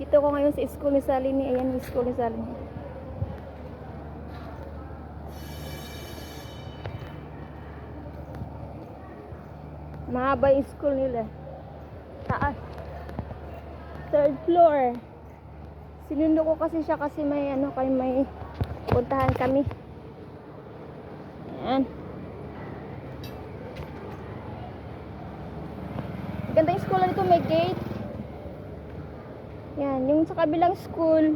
Dito ko ngayon sa school ni Salini. Ayan yung school ni Salini. Mahaba yung school nila. Taas. Third floor. Sinundo ko kasi siya kasi may ano kay may puntahan kami. Ayan. Ganda yung school na dito, may gate. Sa kabilang school,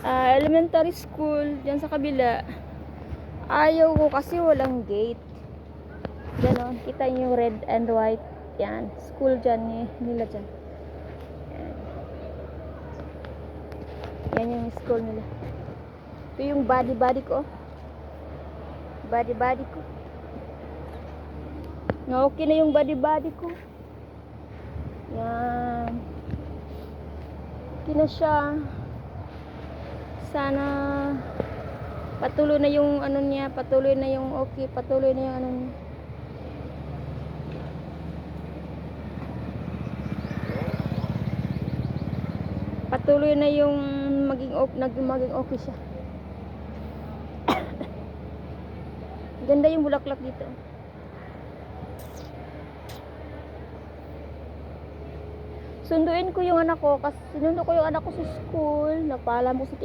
ah, elementary school, dyan sa kabila, ayaw ko kasi walang gate. Ganon, kita niyo yung red and white. Yan, school dyan ni, nila dyan. Yan. Yan yung school nila. Ito yung body-body ko. Body-body ko. Na okay na yung body-body ko. Yan. Okay na siya. Sana patuloy na yung ano niya, patuloy na yung okay, patuloy na yung ano niya. Patuloy na yung maging okay, maging okay siya. Ganda yung bulaklak dito. Sunduin ko yung anak ko kasi sinundo ko yung anak ko sa school. Nagpaalam ko sa